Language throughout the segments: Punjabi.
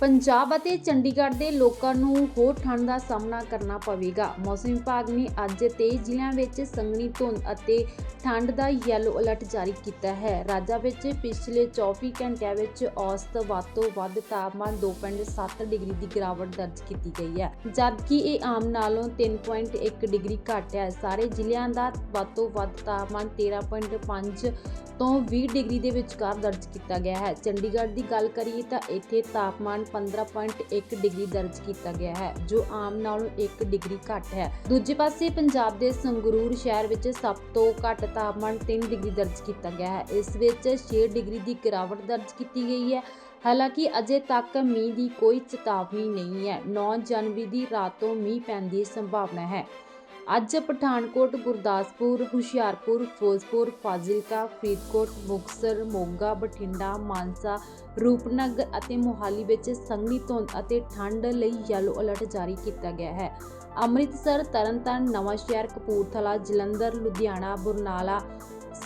ਪੰਜਾਬ ਅਤੇ ਚੰਡੀਗੜ੍ਹ ਦੇ ਲੋਕਾਂ ਨੂੰ ਹੋਰ ਠੰਡ ਦਾ ਸਾਹਮਣਾ ਕਰਨਾ ਪਵੇਗਾ। ਮੌਸਮ ਵਿਭਾਗ ਨੇ ਅੱਜ 23 ਜ਼ਿਲ੍ਹਿਆਂ ਵਿੱਚ ਸੰਘਣੀ ਧੁੰਦ ਅਤੇ ਠੰਡ ਦਾ ਯੈਲੋ ਅਲਰਟ ਜਾਰੀ ਕੀਤਾ ਹੈ। ਰਾਜਾਂ ਵਿੱਚ ਪਿਛਲੇ 24 ਘੰਟਿਆਂ ਵਿੱਚ ਔਸਤ ਵੱਧ ਤੋਂ ਵੱਧ ਤਾਪਮਾਨ 2.7 ਡਿਗਰੀ ਦੀ ਗਿਰਾਵਟ ਦਰਜ ਕੀਤੀ ਗਈ ਹੈ। ਜਦਕਿ ਇਹ ਆਮ ਨਾਲੋਂ 3.1 ਡਿਗਰੀ ਘੱਟ ਹੈ, ਸਾਰੇ ਜ਼ਿਲ੍ਹਿਆਂ ਦਾ ਵੱਧ ਤੋਂ ਵੱਧ ਤਾਪਮਾਨ 13.5 ਤੋਂ 20 ਡਿਗਰੀ ਦੇ ਵਿਚਕਾਰ ਦਰਜ ਕੀਤਾ ਗਿਆ ਹੈ। ਚੰਡੀਗੜ੍ਹ ਦੀ ਗੱਲ ਕਰੀਏ ਤਾਂ ਇੱਥੇ ਤਾਪਮਾਨ 15.1 ਡਿਗਰੀ ਦਰਜ ਕੀਤਾ ਗਿਆ ਹੈ, ਜੋ ਆਮ ਨਾਲੋਂ 1 ਡਿਗਰੀ ਘੱਟ ਹੈ। ਦੂਜੇ ਪਾਸੇ ਪੰਜਾਬ ਦੇ ਸੰਗਰੂਰ ਸ਼ਹਿਰ ਵਿੱਚ ਸਭ ਤੋਂ ਘੱਟ ਤਾਪਮਾਨ 3 ਡਿਗਰੀ ਦਰਜ ਕੀਤਾ ਗਿਆ ਹੈ। ਇਸ ਵਿੱਚ 6 ਡਿਗਰੀ ਦੀ ਗਿਰਾਵਟ ਦਰਜ ਕੀਤੀ ਗਈ ਹੈ। ਹਾਲਾਂਕਿ ਅਜੇ ਤੱਕ ਮੀਂਹ ਦੀ ਕੋਈ ਚੇਤਾਵਨੀ ਨਹੀਂ ਹੈ। 9 ਜਨਵਰੀ ਦੀ ਰਾਤ ਤੋਂ ਮੀਂਹ ਪੈਣ ਦੀ ਸੰਭਾਵਨਾ ਹੈ। ਅੱਜ ਪਠਾਨਕੋਟ, ਗੁਰਦਾਸਪੁਰ, ਹੁਸ਼ਿਆਰਪੁਰ, ਫਿਰੋਜ਼ਪੁਰ, ਫਾਜ਼ਿਲਕਾ, ਫਰੀਦਕੋਟ, ਮੁਕਤਸਰ, ਮੋਗਾ, ਬਠਿੰਡਾ, ਮਾਨਸਾ, ਰੂਪਨਗਰ ਅਤੇ ਮੋਹਾਲੀ ਵਿੱਚ ਸੰਘਣੀ ਧੁੰਦ ਅਤੇ ਠੰਡ ਲਈ ਯੈਲੋ ਅਲਰਟ ਜਾਰੀ ਕੀਤਾ ਗਿਆ ਹੈ। ਅੰਮ੍ਰਿਤਸਰ, ਤਰਨਤਾਰਨ, ਨਵਾਂਸ਼ਹਿਰ, ਕਪੂਰਥਲਾ, ਜਲੰਧਰ, ਲੁਧਿਆਣਾ, ਬਰਨਾਲਾ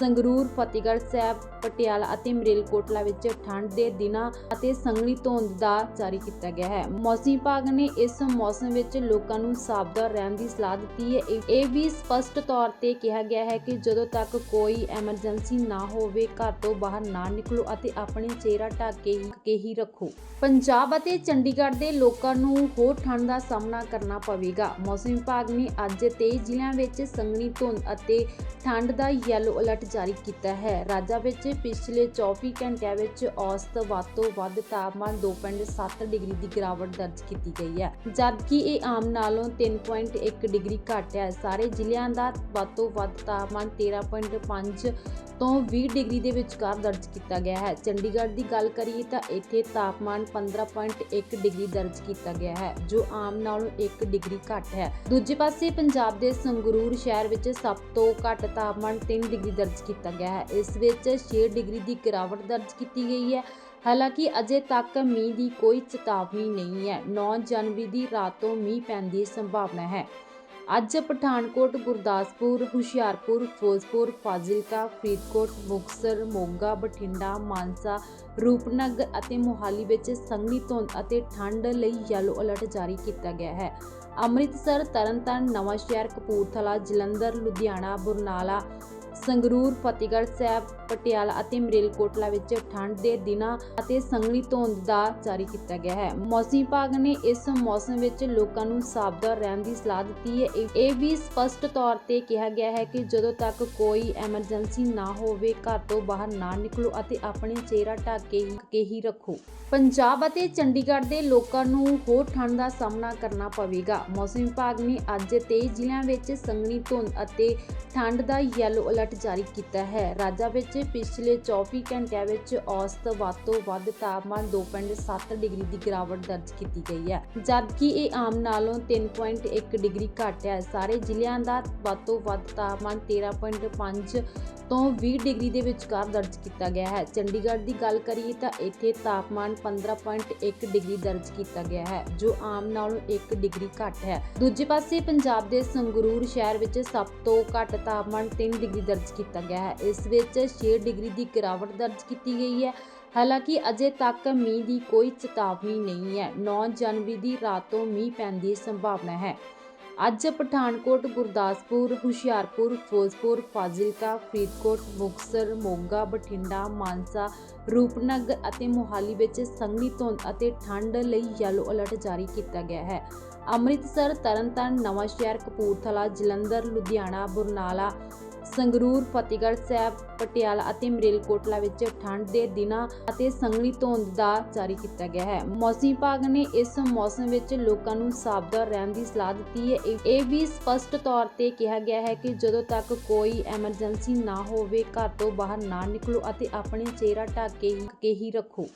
ਸੰਗਰੂਰ, ਫਤਿਹਗੜ੍ਹ ਸਾਹਿਬ, ਪਟਿਆਲਾ ਅਤੇ ਮਰੇਲਕੋਟਲਾ ਵਿੱਚ ਠੰਡ ਦੇ ਦਿਨਾਂ ਅਤੇ ਸੰਘਣੀ ਧੁੰਦ ਦਾ ਜਾਰੀ ਕੀਤਾ ਗਿਆ ਹੈ। ਮੌਸਮ ਵਿਭਾਗ ਨੇ ਇਸ ਮੌਸਮ ਵਿੱਚ ਲੋਕਾਂ ਨੂੰ ਸਾਵਧਾਨ ਰਹਿਣ ਦੀ ਸਲਾਹ ਦਿੱਤੀ ਹੈ। ਇਹ- ਵੀ ਸਪਸ਼ਟ ਤੌਰ ਤੇ ਕਿਹਾ ਗਿਆ ਹੈ ਕਿ ਜਦੋਂ ਤੱਕ ਕੋਈ ਐਮਰਜੈਂਸੀ ਨਾ ਹੋਵੇ, ਘਰ ਤੋਂ ਬਾਹਰ ਨਾ ਨਿਕਲੋ ਅਤੇ ਆਪਣੇ ਚਿਹਰਾ ਢੱਕ ਕੇ ਹੀ ਕੇ ਹੀ ਰੱਖੋ। ਪੰਜਾਬ ਅਤੇ ਚੰਡੀਗੜ੍ਹ ਦੇ ਲੋਕਾਂ ਨੂੰ ਹੋਰ ਠੰਡ ਦਾ ਸਾਹਮਣਾ ਕਰਨਾ ਪਵੇਗਾ। ਮੌਸਮ ਵਿਭਾਗ ਨੇ ਅੱਜ 23 ਜ਼ਿਲ੍ਹਿਆਂ ਵਿੱਚ ਸੰਘਣੀ ਧੁੰਦ ਅਤੇ ਠੰਡ ਦਾ ਯੈਲੋ ਅਲਰਟ ਜਾਰੀ ਕੀਤਾ ਹੈ। ਰਾਜਾਂ ਵਿੱਚ ਪਿਛਲੇ 24 ਘੰਟਿਆਂ ਵਿੱਚ ਔਸਤ ਵੱਧ ਤੋਂ ਵੱਧ ਤਾਪਮਾਨ 2.7 ਡਿਗਰੀ ਦੀ ਗਿਰਾਵਟ ਦਰਜ ਕੀਤੀ ਗਈ ਹੈ। ਜਦਕਿ ਇਹ ਆਮ ਨਾਲੋਂ 3.1 ਡਿਗਰੀ ਘੱਟ ਹੈ। ਸਾਰੇ ਜ਼ਿਲ੍ਹਿਆਂ ਦਾ ਵੱਧ ਤੋਂ ਵੱਧ ਤਾਪਮਾਨ 13.5 ਤੋਂ 20 ਡਿਗਰੀ ਦੇ ਵਿਚਕਾਰ ਦਰਜ ਕੀਤਾ ਗਿਆ ਹੈ। ਚੰਡੀਗੜ੍ਹ ਦੀ ਗੱਲ ਕਰੀਏ ਤਾਂ ਇੱਥੇ ਤਾਪਮਾਨ 15.1 ਡਿਗਰੀ ਦਰਜ ਕੀਤਾ ਗਿਆ ਹੈ, ਜੋ ਆਮ ਨਾਲੋਂ 1 ਡਿਗਰੀ ਘੱਟ ਹੈ। ਦੂਜੇ ਪਾਸੇ ਪੰਜਾਬ ਦੇ ਸੰਗਰੂਰ ਸ਼ਹਿਰ ਵਿੱਚ ਸਭ ਤੋਂ ਘੱਟ ਤਾਪਮਾਨ 3 ਡਿਗਰੀ ਦਰਜ ਕੀਤਾ ਗਿਆ ਹੈ। ਇਸ ਵਿੱਚ 6 ਡਿਗਰੀ ਦੀ ਗਿਰਾਵਟ ਦਰਜ ਕੀਤੀ ਗਈ ਹੈ। ਹਾਲਾਂਕਿ ਅਜੇ ਤੱਕ ਮੀਂਹ ਦੀ ਕੋਈ ਚੇਤਾਵਨੀ ਨਹੀਂ ਹੈ। 9 ਜਨਵਰੀ ਦੀ ਰਾਤ ਤੋਂ ਮੀਂਹ ਪੈਣ ਦੀ ਸੰਭਾਵਨਾ ਹੈ। ਅੱਜ ਪਠਾਨਕੋਟ, ਗੁਰਦਾਸਪੁਰ, ਹੁਸ਼ਿਆਰਪੁਰ, ਫਿਰੋਜ਼ਪੁਰ, ਫਾਜ਼ਿਲਕਾ, ਫਰੀਦਕੋਟ, ਮੁਕਤਸਰ, ਮੋਗਾ, ਬਠਿੰਡਾ, ਮਾਨਸਾ, ਰੂਪਨਗਰ ਅਤੇ ਮੋਹਾਲੀ ਵਿੱਚ ਸੰਘਣੀ ਧੁੰਦ ਅਤੇ ਠੰਡ ਲਈ ਯੈਲੋ ਅਲਰਟ ਜਾਰੀ ਕੀਤਾ ਗਿਆ ਹੈ। ਅੰਮ੍ਰਿਤਸਰ, ਤਰਨਤਾਰਨ, ਨਵਾਂਸ਼ਹਿਰ, ਕਪੂਰਥਲਾ, ਜਲੰਧਰ, ਲੁਧਿਆਣਾ, ਬੁਰਨਾਲਾ ਸੰਗਰੂਰ, ਫਤਿਹਗੜ੍ਹ ਸਾਹਿਬ, ਪਟਿਆਲਾ ਅਤੇ ਮਰੇਲਕੋਟਲਾ ਵਿੱਚ ਠੰਡ ਦੇ ਦਿਨਾਂ ਅਤੇ ਸੰਘਣੀ ਧੁੰਦ ਦਾ ਜਾਰੀ ਕੀਤਾ ਗਿਆ ਹੈ। ਮੌਸਮ ਵਿਭਾਗ ਨੇ ਇਸ ਮੌਸਮ ਵਿੱਚ ਲੋਕਾਂ ਨੂੰ ਸਾਵਧਾਨ ਰਹਿਣ ਦੀ ਸਲਾਹ ਦਿੱਤੀ ਹੈ। ਇਹ- ਵੀ ਸਪਸ਼ਟ ਤੌਰ ਤੇ ਕਿਹਾ ਗਿਆ ਹੈ ਕਿ ਜਦੋਂ ਤੱਕ ਕੋਈ ਐਮਰਜੈਂਸੀ ਨਾ ਹੋਵੇ, ਘਰ ਤੋਂ ਬਾਹਰ ਨਾ ਨਿਕਲੋ ਅਤੇ ਆਪਣੇ ਚਿਹਰਾ ਢੱਕ ਕੇ ਹੀ ਕੇ ਹੀ ਰੱਖੋ। ਪੰਜਾਬ ਅਤੇ ਚੰਡੀਗੜ੍ਹ ਦੇ ਲੋਕਾਂ ਨੂੰ ਹੋਰ ਠੰਡ ਦਾ ਸਾਹਮਣਾ ਕਰਨਾ ਪਵੇਗਾ। ਮੌਸਮ ਵਿਭਾਗ ਨੇ ਅੱਜ 23 ਜ਼ਿਲ੍ਹਿਆਂ ਵਿੱਚ ਸੰਘਣੀ ਧੁੰਦ ਅਤੇ ਠੰਡ ਦਾ ਯੈਲੋ ਅਲਰਟ ਜਾਰੀ ਕੀਤਾ ਹੈ। ਰਾਜਾਂ ਵਿੱਚ ਪਿਛਲੇ 24 ਘੰਟਿਆਂ ਵਿੱਚ ਔਸਤ ਵੱਧ ਤੋਂ ਵੱਧ ਤਾਪਮਾਨ 2.7 ਡਿਗਰੀ ਦੀ ਗਿਰਾਵਟ ਦਰਜ ਕੀਤੀ ਗਈ ਹੈ। ਜਦਕਿ ਇਹ ਆਮ ਨਾਲੋਂ 3.1 ਡਿਗਰੀ ਘੱਟ ਹੈ। ਸਾਰੇ ਜ਼ਿਲ੍ਹਿਆਂ ਦਾ ਵੱਧ ਤੋਂ ਵੱਧ ਤਾਪਮਾਨ 13.5 ਤੋਂ 20 ਡਿਗਰੀ ਦੇ ਵਿਚਕਾਰ ਦਰਜ ਕੀਤਾ ਗਿਆ ਹੈ। ਚੰਡੀਗੜ੍ਹ ਦੀ ਗੱਲ ਕਰੀਏ ਤਾਂ ਇੱਥੇ ਤਾਪਮਾਨ 15.1 ਡਿਗਰੀ ਦਰਜ ਕੀਤਾ ਗਿਆ ਹੈ, ਜੋ ਆਮ ਨਾਲੋਂ 1 ਡਿਗਰੀ ਘੱਟ ਹੈ। ਦੂਜੇ ਪਾਸੇ ਪੰਜਾਬ ਦੇ ਸੰਗਰੂਰ ਸ਼ਹਿਰ ਵਿੱਚ ਸਭ ਤੋਂ ਘੱਟ ਤਾਪਮਾਨ 3 ਡਿਗਰੀ ਦਰਜ ਕੀਤਾ ਗਿਆ ਹੈ। ਇਸ ਵਿੱਚ 6 ਡਿਗਰੀ ਦੀ ਗਿਰਾਵਟ ਦਰਜ ਕੀਤੀ ਗਈ ਹੈ। ਹਾਲਾਂਕਿ ਅਜੇ ਤੱਕ ਮੀਂਹ ਦੀ ਕੋਈ ਚੇਤਾਵਨੀ ਨਹੀਂ ਹੈ। 9 ਜਨਵਰੀ ਦੀ ਰਾਤ ਤੋਂ ਮੀਂਹ ਪੈਣ ਦੀ ਸੰਭਾਵਨਾ ਹੈ। ਅੱਜ ਪਠਾਨਕੋਟ, ਗੁਰਦਾਸਪੁਰ, ਹੁਸ਼ਿਆਰਪੁਰ, ਫਿਰੋਜ਼ਪੁਰ, ਫਾਜ਼ਿਲਕਾ, ਫਰੀਦਕੋਟ, ਮੁਕਤਸਰ, ਮੋਗਾ, ਬਠਿੰਡਾ, ਮਾਨਸਾ, ਰੂਪਨਗਰ ਅਤੇ ਮੋਹਾਲੀ ਵਿੱਚ ਸੰਘਣੀ ਧੁੰਦ ਅਤੇ ਠੰਡ ਲਈ ਯੈਲੋ ਅਲਰਟ ਜਾਰੀ ਕੀਤਾ ਗਿਆ ਹੈ। ਅੰਮ੍ਰਿਤਸਰ, ਤਰਨਤਾਰਨ, ਨਵਾਂਸ਼ਹਿਰ, ਕਪੂਰਥਲਾ, ਜਲੰਧਰ, ਲੁਧਿਆਣਾ, ਬੁਰਨਾਲਾ ਸੰਗਰੂਰ, ਫਤਿਹਗੜ੍ਹ ਸਾਹਿਬ, ਪਟਿਆਲਾ ਅਤੇ ਮਰੇਲਕੋਟਲਾ ਵਿੱਚ ਠੰਡ ਦੇ ਦਿਨਾਂ ਅਤੇ ਸੰਘਣੀ ਧੁੰਦ ਦਾ ਜਾਰੀ ਕੀਤਾ ਗਿਆ ਹੈ। ਮੌਸਮ ਵਿਭਾਗ ਨੇ ਇਸ ਮੌਸਮ ਵਿੱਚ ਲੋਕਾਂ ਨੂੰ ਸਾਵਧਾਨ ਰਹਿਣ ਦੀ ਸਲਾਹ ਦਿੱਤੀ ਹੈ। ਇਹ- ਇਹ ਵੀ ਸਪਸ਼ਟ ਤੌਰ ਤੇ ਕਿਹਾ ਗਿਆ ਹੈ ਕਿ ਜਦੋਂ ਤੱਕ ਕੋਈ ਐਮਰਜੈਂਸੀ ਨਾ ਹੋਵੇ, ਘਰ ਤੋਂ ਬਾਹਰ ਨਾ ਨਿਕਲੋ ਅਤੇ ਆਪਣੇ ਚਿਹਰਾ ਢੱਕ ਕੇ ਹੀ ਰੱਖੋ।